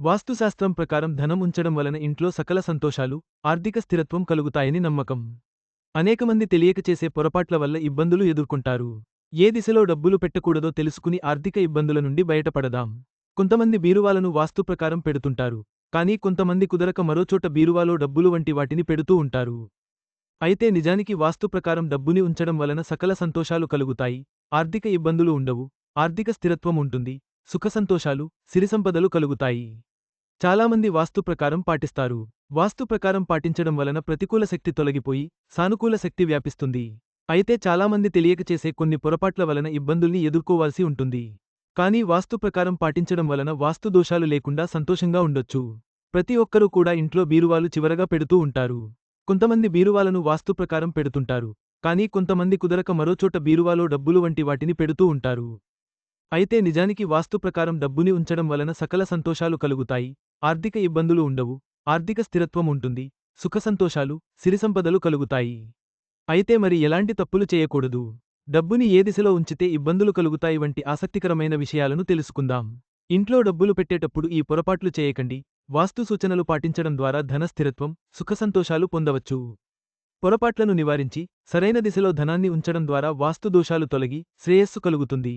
వాస్తుశాస్త్రం ప్రకారం ధనం ఉంచడం వలన ఇంట్లో సకల సంతోషాలు ఆర్థిక స్థిరత్వం కలుగుతాయని నమ్మకం. అనేకమంది తెలియక చేసే పొరపాట్ల వల్ల ఇబ్బందులు ఎదుర్కొంటారు. ఏ దిశలో డబ్బులు పెట్టకూడదో తెలుసుకుని ఆర్థిక ఇబ్బందుల నుండి బయటపడదాం. కొంతమంది బీరువాలను వాస్తు ప్రకారం పెడుతుంటారు. కానీ కొంతమంది కుదరక మరోచోట బీరువాలో డబ్బులు వంటి వాటిని పెడుతూ ఉంటారు. అయితే నిజానికి వాస్తు ప్రకారం డబ్బుని ఉంచడం వలన సకల సంతోషాలు కలుగుతాయి. ఆర్థిక ఇబ్బందులు ఉండవు. ఆర్థిక స్థిరత్వం ఉంటుంది. సుఖసంతోషాలు సిరిసంపదలు కలుగుతాయి. చాలామంది వాస్తు ప్రకారం పాటిస్తారు. వాస్తు ప్రకారం పాటించడం వలన ప్రతికూల శక్తి తొలగిపోయి సానుకూల శక్తి వ్యాపిస్తుంది. అయితే చాలామంది తెలియక చేసే కొన్ని పొరపాట్ల వలన ఇబ్బందుల్ని ఎదుర్కోవాల్సి ఉంటుంది. కానీ వాస్తు ప్రకారం పాటించడం వలన వాస్తు దోషాలు లేకుండా సంతోషంగా ఉండొచ్చు. ప్రతి ఒక్కరూ కూడా ఇంట్లో బీరువాలు చివరగా పెడుతూ ఉంటారు. కొంతమంది బీరువాలను వాస్తు ప్రకారం పెడుతుంటారు. కానీ కొంతమంది కుదరక మరోచోట బీరువాలో డబ్బులు వంటి వాటిని పెడుతూ ఉంటారు. అయితే నిజానికి వాస్తు ప్రకారం డబ్బుని ఉంచడం వలన సకల సంతోషాలు కలుగుతాయి. ఆర్థిక ఇబ్బందులు ఉండవు. ఆర్థిక స్థిరత్వం ఉంటుంది. సుఖసంతోషాలు సిరిసంపదలు కలుగుతాయి. అయితే మరి ఎలాంటి తప్పులు చేయకూడదు. డబ్బుని ఏ దిశలో ఉంచితే ఇబ్బందులు కలుగుతాయి వంటి ఆసక్తికరమైన విషయాలను తెలుసుకుందాం. ఇంట్లో డబ్బులు పెట్టేటప్పుడు ఈ పొరపాట్లు చేయకండి. వాస్తు సూచనలు పాటించడం ద్వారా ధన స్థిరత్వం సుఖసంతోషాలు పొందవచ్చు. పొరపాట్లను నివారించి సరైన దిశలో ధనాన్ని ఉంచడం ద్వారా వాస్తు దోషాలు తొలగి శ్రేయస్సు కలుగుతుంది.